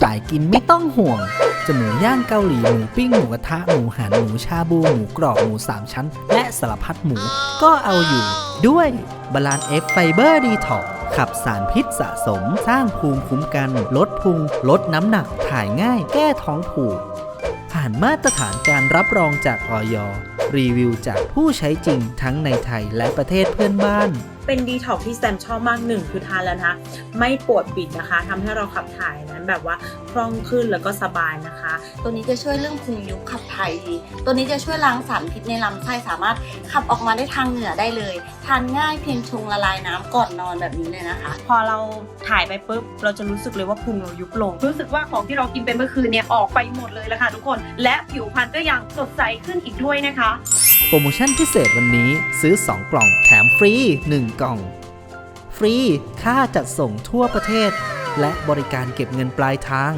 สายกินไม่ต้องห่วง จะหมูย่างเกาหลีหมูปิ้งหมูกระทะหมูหันหมูชาบูหมูกรอบหมูสามชั้น และสารพัดหมูก็เอาอยู่ ด้วยบาลานเอฟไฟเบอร์ดีท็อกขับสารพิษสะสม สร้างภูมิคุ้มกัน ลดพุง ลดน้ำหนัก ถ่ายง่าย แก้ท้องผูก ผ่านมาตรฐานการรับรองจากออยรีวิวจากผู้ใช้จริงทั้งในไทยและประเทศเพื่อนบ้าน เป็นดีท็อกที่แซมชอบมากหนึ่งคือทานแล้วนะคะ ไม่ปวดบิดนะคะทำให้เราขับถ่ายนั้นแบบว่าคล่องขึ้นแล้วก็สบายนะคะ ตัวนี้จะช่วยเรื่องพุงยุบขับถ่ายดี ตัวนี้จะช่วยล้างสารพิษในลำไส้สามารถขับออกมาได้ทางเหงื่อได้เลย ทานง่ายเพียงชงละลายน้ำก่อนนอนแบบนี้เลยนะคะ พอเราถ่ายไปปุ๊บเราจะรู้สึกเลยว่าพุงเรายุบลง รู้สึกว่าของที่เรากินไปเมื่อคืนเนี่ยออกไปหมดเลยแล้วค่ะทุกคน และผิวพรรณก็ยังสดใสขึ้นอีกด้วยนะคะ โปรโมชั่นพิเศษวันนี้ซื้อ 2 กล่องแถมฟรี 1 กล่อง ฟรี ค่าจัดส่งทั่วประเทศ และบริการเก็บเงินปลายทาง